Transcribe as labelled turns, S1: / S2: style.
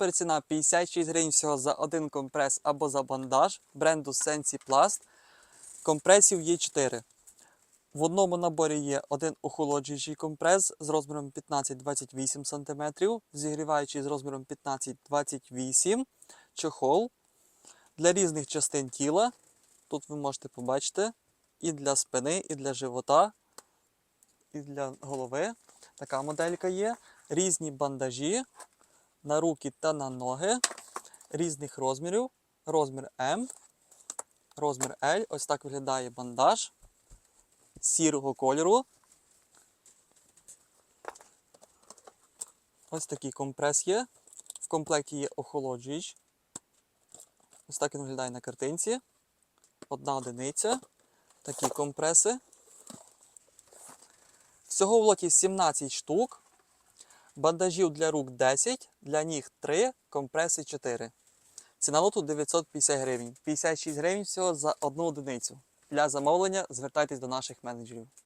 S1: Суперціна 56 гривень всього за один компрес або за бандаж бренду Sensiplast. Компресів є 4. В одному наборі є один охолоджуючий компрес з розміром 15-28 см, зігріваючий з розміром 15-28 чохол для різних частин тіла. Тут ви можете побачити і для спини, і для живота, і для голови. Така моделька є. Різні бандажі на руки та на ноги різних розмірів. Розмір М, розмір L. Ось так виглядає бандаж сірого кольору. Ось такий компрес є. В комплекті є охолоджуючий. Ось так він виглядає на картинці. Одна одиниця. Такі компреси. Всього в лоті 17 штук. Бандажів для рук 10, для ніг 3, компреси 4. Ціна лоту 950 гривень. 56 гривень всього за одну одиницю. Для замовлення звертайтесь до наших менеджерів.